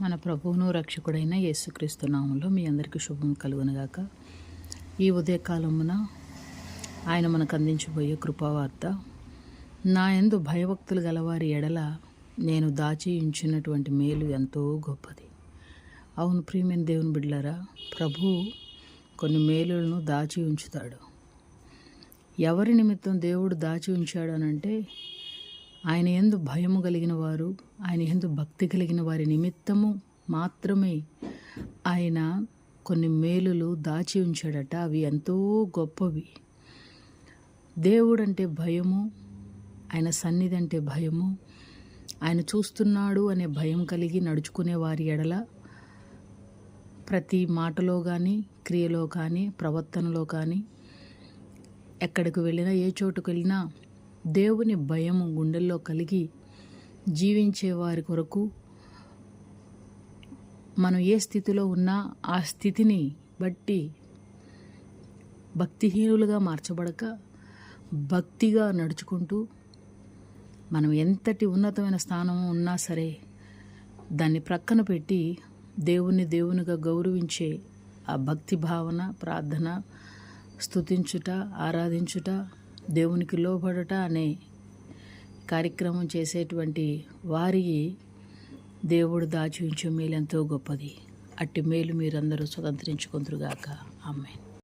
మన ప్రభువును రక్షకుడైన యేసుక్రీస్తు నామంలో మీ అందరికీ శుభం కలుగునగాక. ఈ ఉదయకాలమున ఆయన మనకు అందించబోయే కృపావార్త నా ఎందు భయభక్తులు గలవారి ఎడల నేను దాచి ఉంచినటువంటి మేలు ఎంతో గొప్పది. అవును ప్రియమైన దేవుని బిడ్డలారా ప్రభు కొన్ని మేలులను దాచి ఉంచుతాడు. ఎవరి నిమిత్తం దేవుడు దాచి ఉంచాడనంటే ఆయన ఎందు భయము కలిగిన వారు ఆయన ఎందు భక్తి కలిగిన వారి నిమిత్తము మాత్రమే ఆయన కొన్ని మేలులు దాచి ఉంచాడట. అవి ఎంతో గొప్పవి. దేవుడంటే భయము ఆయన సన్నిధి అంటే భయము ఆయన చూస్తున్నాడు అనే భయం కలిగి నడుచుకునే వారి ఎడల ప్రతి మాటలో కానీ క్రియలో కానీ ప్రవర్తనలో కానీ ఎక్కడికి వెళ్ళినా ఏ చోటుకు వెళ్ళినా దేవుని భయము గుండెల్లో కలిగి జీవించే వారి కొరకు మనం ఏ స్థితిలో ఉన్నా ఆ స్థితిని బట్టి భక్తిహీనులుగా మార్చబడక భక్తిగా నడుచుకుంటూ మనం ఎంతటి ఉన్నతమైన స్థానం ఉన్నా సరే దాన్ని ప్రక్కన పెట్టి దేవుణ్ణి దేవునిగా గౌరవించే ఆ భక్తి భావన ప్రార్థన స్తుతించుట ఆరాధించుట దేవునికి లోబడట అనే కార్యక్రమం చేసేటువంటి వారికి దేవుడు దాచి ఉంచే మేలు ఎంతో గొప్పది. అట్టి మేలు మీరందరూ స్వతంత్రించుకుందరుగాక. అమ్మాయి